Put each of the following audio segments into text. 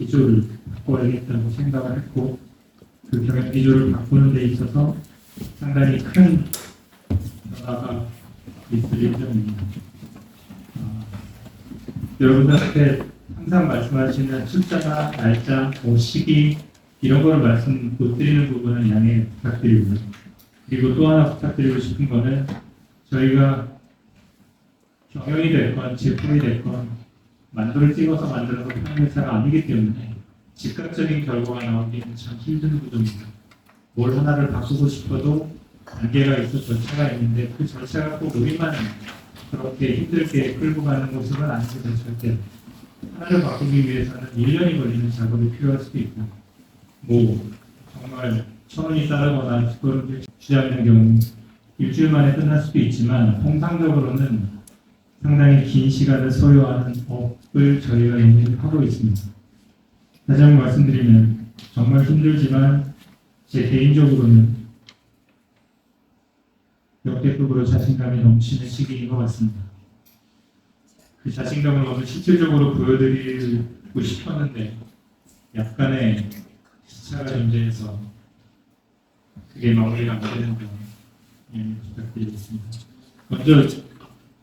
기조를 바꿔야겠다고 생각을 했고 그 경영 기조를 바꾸는 데 있어서 상당히 큰 변화가 있을 예정입니다. 아, 여러분들한테 항상 말씀하시는 숫자나 날짜, 뭐 시기 이런 거를 말씀 못 드리는 부분은 양해 부탁드리고요. 그리고 또 하나 부탁드리고 싶은 거는 저희가 경영이 됐건 제품이 됐건 만두를 찍어서 만들어서 파는 회사가 아니기 때문에 즉각적인 결과가 나오기는 참 힘든 구조입니다. 뭘 하나를 바꾸고 싶어도 단계가 있어 절차가 있는데 그 절차가 꼭 우리만 그렇게 힘들게 끌고 가는 모습은 아니거든요 절대. 하나를 바꾸기 위해서는 1년이 걸리는 작업이 필요할 수도 있고 뭐 정말 천원이 따르거나 그런 주장하는 경우 일주일 만에 끝날 수도 있지만 통상적으로는 상당히 긴 시간을 소요하는 법 을 저희가 연구를 하고 있습니다. 다시 한번 말씀드리면 정말 힘들지만 제 개인적으로는 역대급으로 자신감이 넘치는 시기인 것 같습니다. 그 자신감을 오늘 실질적으로 보여드리고 싶었는데 약간의 시차가 존재해서 그게 마무리가 안 되는 점 예, 부탁드리겠습니다. 먼저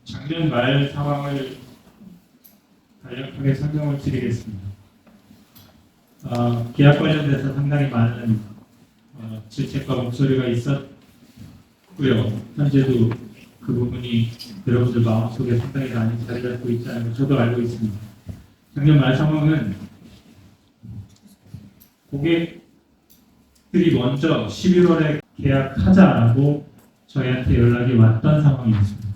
작년 말 상황을 간략하게 설명을 드리겠습니다. 어, 계약 관련돼서 상당히 많은 어, 질책과 목소리가 있었고요. 현재도 그 부분이 여러분들 마음속에 상당히 많이 자리 잡고 있다는 걸 저도 알고 있습니다. 작년 말 상황은 고객들이 먼저 11월에 계약하자라고 저희한테 연락이 왔던 상황이었습니다.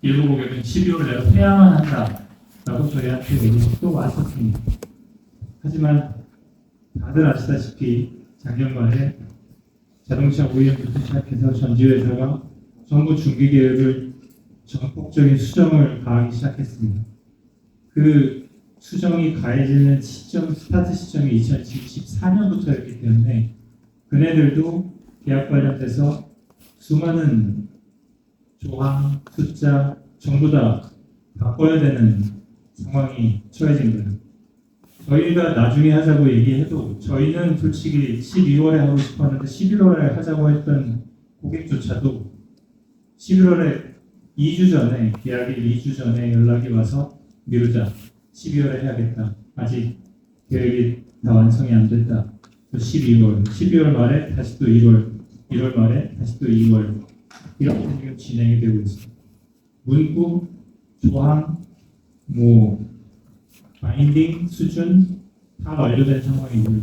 일부 고객은 12월 내로 해야만 한다 라고 저희한테 연락이 또 왔었습니다. 하지만 다들 아시다시피 작년 말에 자동차 OEM부터 시작해서 전지회사가 정부 중기 계획을 전폭적인 수정을 가하기 시작했습니다. 그 수정이 가해지는 시점, 스타트 시점이 2014년부터였기 때문에 그네들도 계약 관련돼서 수많은 조항, 숫자 전부 다 바꿔야 되는 상황이 처해진 거예요. 저희가 나중에 하자고 얘기해도 저희는 솔직히 12월에 하고 싶었는데 11월에 하자고 했던 고객조차도 11월에 2주 전에 계약일 2주 전에 연락이 와서 미루자. 12월에 해야겠다. 아직 계획이 다 완성이 안 됐다. 또 12월 12월 말에 다시 또 1월 1월 말에 다시 또 2월. 이렇게 지금 진행이 되고 있습니다. 문구 조항 뭐 바인딩 수준 다 완료된 상황이고요.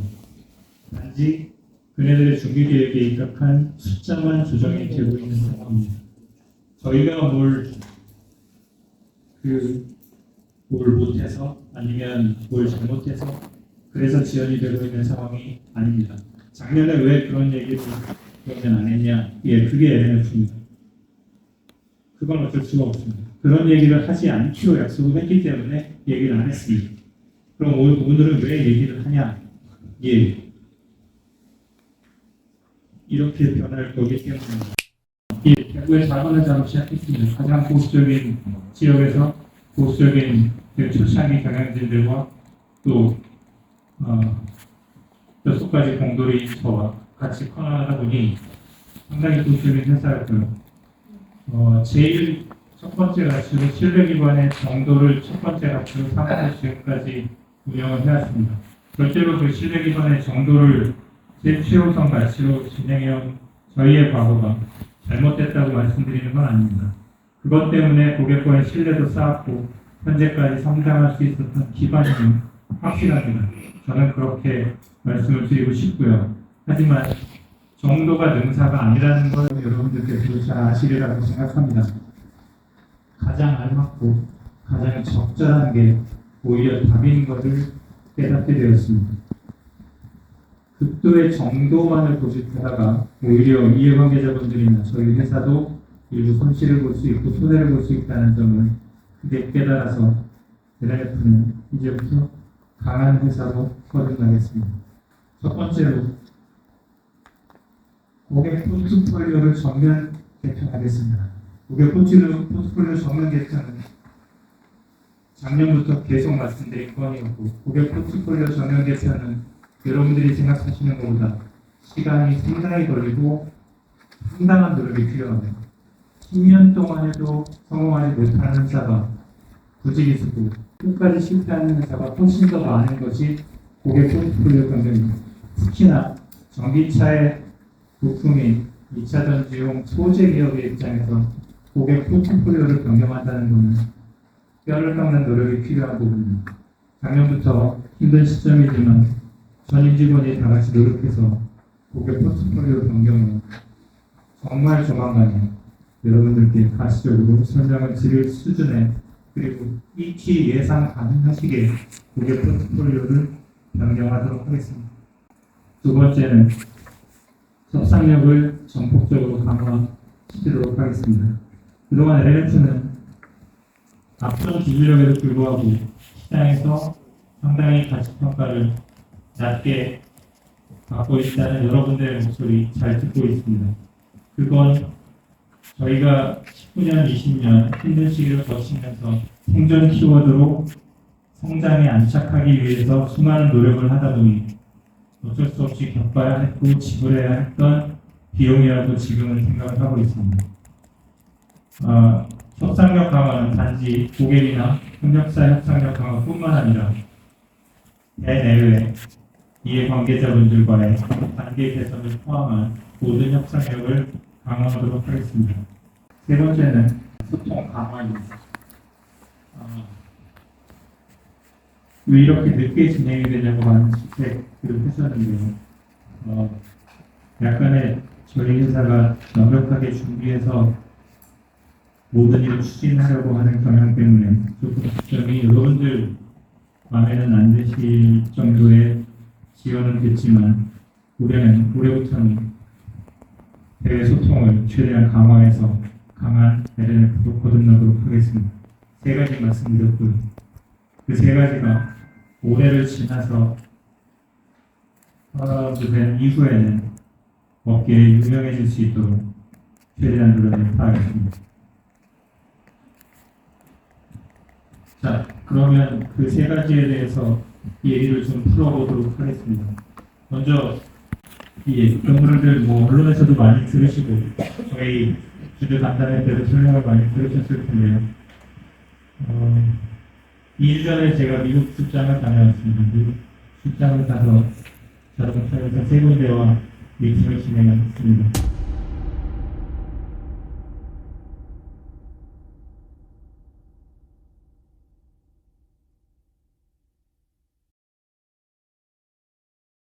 단지 그네들의 중기 계획에 입각한 숫자만 조정이 되고 있는 상황입니다. 저희가 뭘, 그, 뭘 못해서 아니면 뭘 잘못해서 그래서 지연이 되고 있는 상황이 아닙니다. 작년에 왜 그런 얘기를 그러면 안 했냐? 예, 그게 LNF입니다. 그건 어쩔 수가 없습니다. 그런 얘기를 하지 않기로 약속을 했기 때문에 얘기를 안 했습니다. 그럼 오늘, 오늘은 왜 얘기를 하냐? 예. 이렇게 변할 거기 때문입니다. 예, 대구의 자본을 작업 시작했습니다. 가장 보수적인 지역에서 보수적인 그 초창기 경영진들과 또 어, 여섯가지 공돌이 저와 같이 커나가다 보니 상당히 보수적인 회사였고요. 어, 제일 첫 번째 가치로 신뢰기관의 정도를 첫 번째 가치로 삼아서 지금까지 운영을 해왔습니다. 절대로 그 신뢰기관의 정도를 제 최우선 가치로 진행해온 저희의 과거가 잘못됐다고 말씀드리는 건 아닙니다. 그것 때문에 고객과의 신뢰도 쌓았고 현재까지 성장할 수 있었던 기반이 확실합니다. 저는 그렇게 말씀을 드리고 싶고요. 하지만 정도가 능사가 아니라는 걸 여러분들께서 잘 아시리라고 생각합니다. 가장 알맞고 가장 적절한 게 오히려 답인 것을 깨닫게 되었습니다. 극도의 정도만을 고집하다가 오히려 이해관계자분들이나 저희 회사도 일부 손실을 볼 수 있고 손해를 볼 수 있다는 점을 크게 깨달아서 LNF는 이제부터 강한 회사로 거듭나겠습니다. 첫 번째로 고객 포트폴리오를 전면 개편하겠습니다. 고객 포트폴리오, 포트폴리오 전면 개편은 작년부터 계속 말씀드린 건이었고 고객 포트폴리오 전형 개편은 여러분들이 생각하시는 것보다 시간이 상당히 걸리고 상당한 노력이 필요합니다. 10년 동안 해도 성공하지 못하는 회사가 쓰고 끝까지 실패하는 회사가 훨씬 더 많은 것이 고객 포트폴리오 변경입니다. 특히나 전기차의 부품인 2차 전지용 소재 기업의 입장에서 고객 포트폴리오를 변경한다는 것은 뼈를 깎는 노력이 필요한 부분입니다. 작년부터 힘든 시점이지만 전임 직원이 다 같이 노력해서 고객 포트폴리오 변경을 정말 조만간에 여러분들께 가시적으로 설명을 드릴 수준의 그리고 익히 예상 가능하시게 고객 포트폴리오를 변경하도록 하겠습니다. 두 번째는 협상력을 전폭적으로 강화시키도록 하겠습니다. 그동안 LF는 앞선 기술력에도 불구하고 시장에서 상당히 가치평가를 낮게 받고 있다는 여러분들의 목소리 잘 듣고 있습니다. 그건 저희가 19년, 20년 힘든 시기를 거치면서 생존 키워드로 성장에 안착하기 위해서 수많은 노력을 하다 보니 어쩔 수 없이 겪어야 했고 지불해야 했던 비용이라고 지금은 생각을 하고 있습니다. 어, 협상력 강화는 단지 고객이나 협력사 협상력 강화뿐만 아니라 대내외 이해관계자분들과의 관계 개선을 포함한 모든 협상력을 강화하도록 하겠습니다. 세 번째는 소통 강화입니다. 어, 왜 이렇게 늦게 진행이 되냐고 많은 질책을 했었는데요. 어, 약간의 저희 회사가 완벽하게 준비해서 모든 일을 추진하려고 하는 경향 때문에 조금 걱정이 여러분들 마음에는 안 드실 정도의 지원은 됐지만 올해는 올해부터는 대외 소통을 최대한 강화해서 강한 LNF로 거듭나도록 하겠습니다. 세 가지 말씀드렸고요. 그 세 가지가 올해를 지나서 된 이후에는 업계에 유명해질 수 있도록 최대한 노력을 다하겠습니다. 자, 그러면 그 세 가지에 대해서 얘기를 좀 풀어보도록 하겠습니다. 먼저 이 경물들 뭐 언론에서도 많이 들으시고 저희 주주 간담회 때도 설명을 많이 들으셨을 텐데요. 어, 2일 전에 제가 미국 출장을 다녀왔습니다. 미국 출장을 가서 자동차에서 세 군데와 미팅을 진행했습니다.